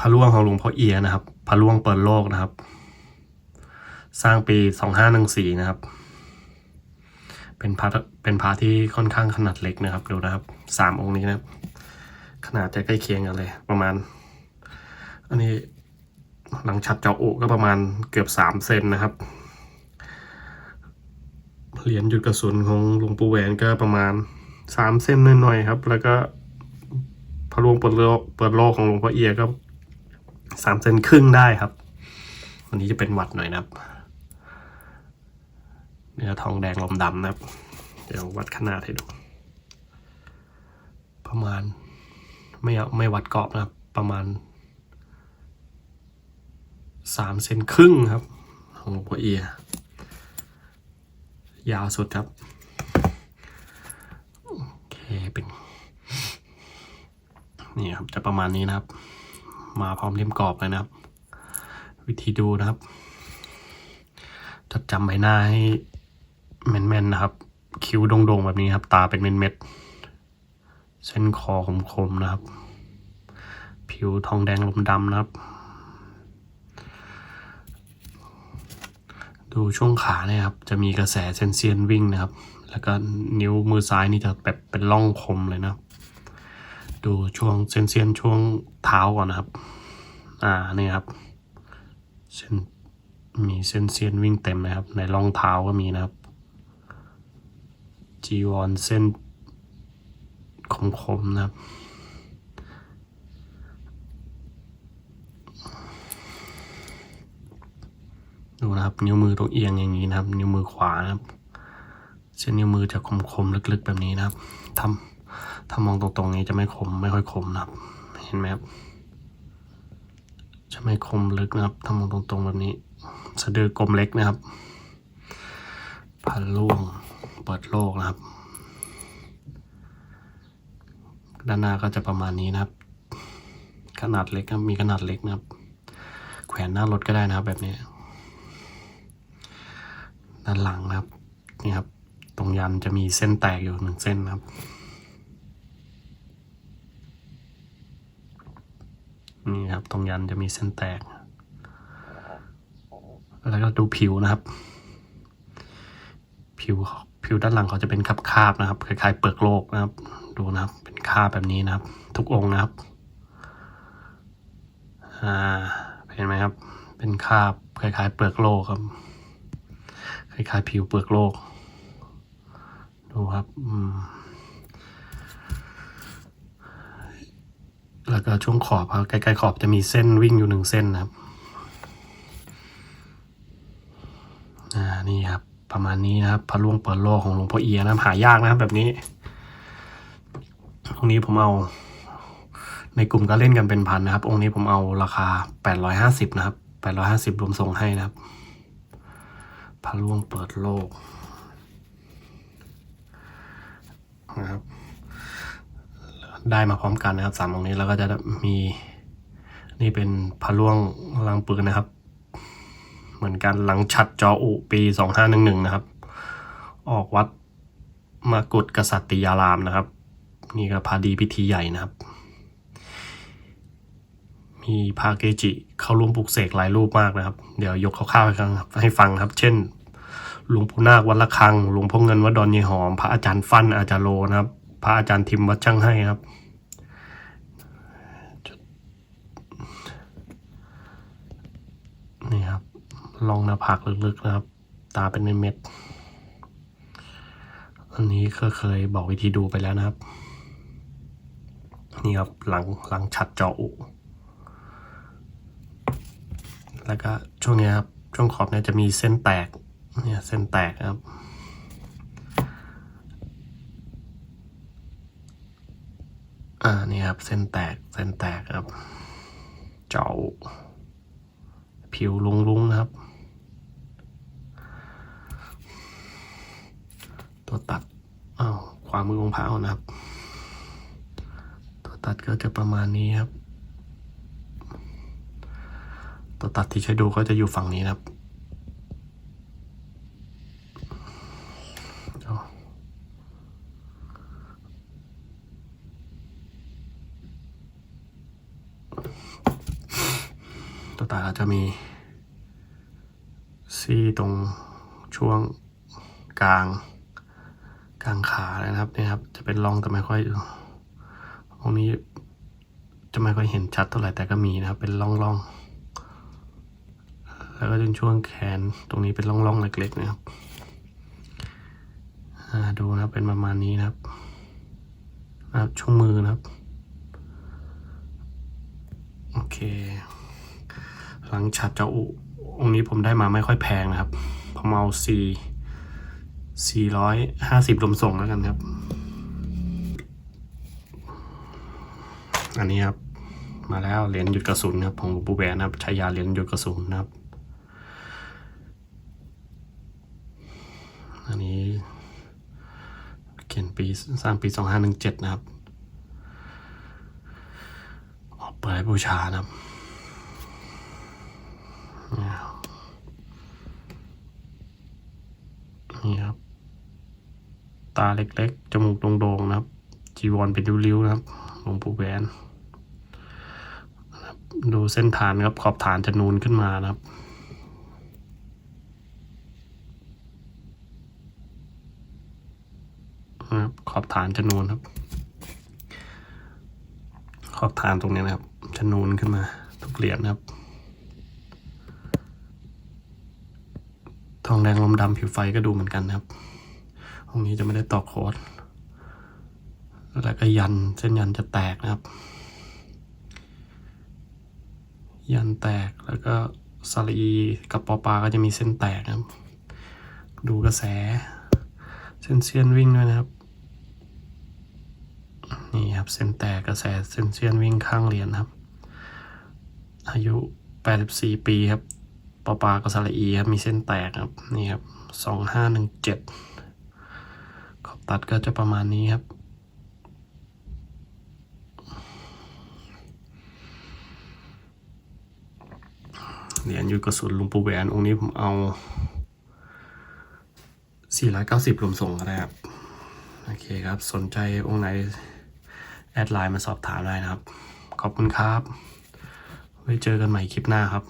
พระล่วงของหลวงพ่อเอียนะครับพระล่วงเปิดโลกนะครับ สร้างปีสองห้าหนึ่งสี่นะครับ เป็นพระเป็นพระที่ค่อนข้างขนาดเล็กนะครับดูนะครับสามองค์นี้นะครับ ขนาดจะใกล้เคียงกันเลย ประมาณ อันนี้หลังฉัดเจาะอกก็ประมาณเกือบสามเซนนะครับเหรียญหยุดกระสุนของหลวงปู่แหวนก็ประมาณสามเส้นหน่อยๆครับ แล้วก็พระลวงเปิดโลกเปิดโลกของหลวงพ่อเอียก็ สามเซนครึ่งได้ครับวันนี้จะเป็นหวัดหน่อยนะครับ เนื้อทองแดงลมดำนะครับ เดี๋ยววัดขนาดให้ดู ประมาณ ไม่เอาไม่วัดกรอบนะครับ ประมาณสามเซนครึ่งครับ ของหลวงพ่อเอียยาวสุดครับ โอเคเป็น นี่ครับ จะประมาณนี้นะครับ มาพร้อมเล่มกรอบเลยนะครับ วิธีดูนะครับ จดจำใบหน้าให้แม่นๆนะครับ คิ้วโด่งๆแบบนี้ครับ ตาเป็นเม็ดๆเส้นคอคมๆนะครับ ผิวทองแดงลมดำนะครับ ดูช่วงขาเนี่ยครับ จะมีกระแสเซนเซียนวิ่งนะครับ แล้วก็นิ้วมือซ้ายนี่จะแบบเป็นร่องคมเลยนะครับ ดูช่วงเซนเซียนช่วงเท้าก่อนนะครับ อ่านี่ครับเส้นมีเส้นเซียนวิ่งเต็มเลยครับ ในรองเท้าก็มีนะครับ จีวรเส้นคมๆนะครับดูนะครับนิ้วมือต้องเอียงอย่างนี้นะครับ นิ้วมือขวานะครับ เส้นนิ้วมือจะคมๆลึกๆแบบนี้นะครับทำ ถ้ามองตรงๆนี้จะไม่คมไม่ค่อยคมนะครับ เห็นไหมครับ จะไม่คมลึกนะครับ ถ้ามองตรงๆแบบนี้ สะดือกลมเล็กนะครับ พันล่วง เปิดโลกนะครับ ด้านหน้าก็จะประมาณนี้นะครับ ขนาดเล็กนะมีขนาดเล็กนะครับ แขวนหน้ารถก็ได้นะครับ แบบนี้ ด้านหลังนะครับ นี่ครับ ตรงยันจะมีเส้นแตกอยู่หนึ่งเส้นนะครับ นี่ครับ ตรงยันจะมีเส้นแตก แล้วก็ดูผิวนะครับ ผิวผิวด้านหลังเขาจะเป็นคาบๆนะครับคล้ายๆเปลือกโลกนะครับ ดูนะครับ เป็นคาบแบบนี้นะครับ ทุกองค์นะครับอ่าเห็นไหมครับ เป็นคาบคล้ายๆ เปลือกโลกครับ คล้ายๆ ผิวเปลือกโลก ดูครับ อืม แล้วก็ช่วงขอบครับใกล้ๆขอบจะมีเส้นวิ่งอยู่หนึ่งเส้นนะครับอ่านี่ครับประมาณนี้นะครับพระล่วงเปิดโลกของหลวงพ่อเอียนะหายากนะครับแบบนี้ ตรงนี้ผมเอาในกลุ่มก็เล่นกันเป็นพันนะครับ องค์นี้ผมเอาราคาแปดร้อยห้าสิบนะครับแปดร้อยห้าสิบรวมส่งให้นะครับพระล่วงเปิดโลกนะครับ ได้มาพร้อมกันนะครับสามองค์นี้แล้วก็จะมีนี่เป็นพระล่วงลังปืนนะครับ เหมือนกันหลังฉัดจออุปีสองห้าหนึ่งหนึ่งนะครับ ออกวัดมากุฎกษัตริยารามนะครับ นี่ก็พาดีพิธีใหญ่นะครับ มีพาเกจิเข้าร่วมปลุกเสกหลายรูปมากนะครับ เดี๋ยวยกคร่าวๆให้ฟังครับให้ฟังครับ เช่นหลวงปู่นาควัดละคังหลวงพ่อเงินวัดดอนยีหอม พระอาจารย์ฟั่นอาจารย์โลนะครับ พระอาจารย์ทิมวัดช่างให้ครับ นี่ครับลองหน้าผากลึกๆนะครับ ตาเป็นเม็ดอันนี้ก็เคยบอกวิธีดูไปแล้วนะครับ นี่ครับหลังหลังฉัดเจาะอุแล้วก็ช่วงเนี้ยครับช่วงขอบเนี่ยจะมีเส้นแตกเนี่ยเส้นแตกครับ อ่า นี่ครับ เส้นแตกเส้นแตกครับ เจาะผิวลุงๆนะครับ ตัวตัดอ้าวขวามือองค์พระเอานะครับ ตัวตัดก็จะประมาณนี้ครับ ตัวตัดที่ใช้ดูก็จะอยู่ฝั่งนี้นะครับเอา ต่าจะมีซี่ตรงช่วงกลางกลางขาเลยนะครับนี่ครับจะเป็นร่องแต่ไม่ค่อยตรงนี้จะไม่ค่อยเห็นชัดเท่าไหร่แต่ก็มีนะครับ เป็นร่องร่องแล้วก็จนช่วงแขนตรงนี้เป็นร่องร่องเล็ก ๆ นะครับอ่าดูนะครับเป็นประมาณนี้นะครับนะครับช่วงมือนะครับ โอเค หลังฉัดเจ้าอุองค์นี้ผมได้มาไม่ค่อยแพงนะครับ ผมเอาสี่สี่ร้อยห้าสิบรวมส่งแล้วกันครับ อันนี้ครับ มาแล้วเหรียญหยุดกระสุนครับของปู่แหวนนะครับชายาเหรียญหยุดกระสุนนะครับ อันนี้เขียนปีสร้างปีสองห้าหนึ่งเจ็ดนะครับ ออกเปิดให้บูชานะครับ นี่ครับ ตาเล็กๆ จมูกโด่งๆนะครับ จีวรเป็นริ้วๆนะครับ หลวงปู่แหวนดูเส้นฐานครับขอบฐานจะนูนขึ้นมานะครับ ขอบฐานจะนูนครับ ขอบฐานตรงนี้นะครับจะนูนขึ้นมา ทุกเหรียญครับ ทองแดงลมดำผิวไฟก็ดูเหมือนกันนะครับตรงนี้จะไม่ได้ตอกโคดแล้วก็ยันเส้นยันจะแตกนะครับ ยันแตกแล้วก็สลีกับปอปลาก็จะมีเส้นแตกนะครับ ดูกระแส เส้นเซียนวิ่งด้วยนะครับ นี่ครับเส้นแตกกระแสเส้นเซียนวิ่งข้างเหรียญครับ อายุ 84 ปีครับ อปากบสระอีครับ มีเส้นแตกครับ นี่ครับ2517ขอบตัดก็จะประมาณนี้ครับ เหรียญอยู่กระสุนลุงปูแหวน องค์นี้ผมเอา490รวมส่งก็ได้ครับ โอเคครับ สนใจองค์ไหน แอดไลน์มาสอบถามได้นะครับ ขอบคุณครับ ไว้เจอกันใหม่คลิปหน้าครับ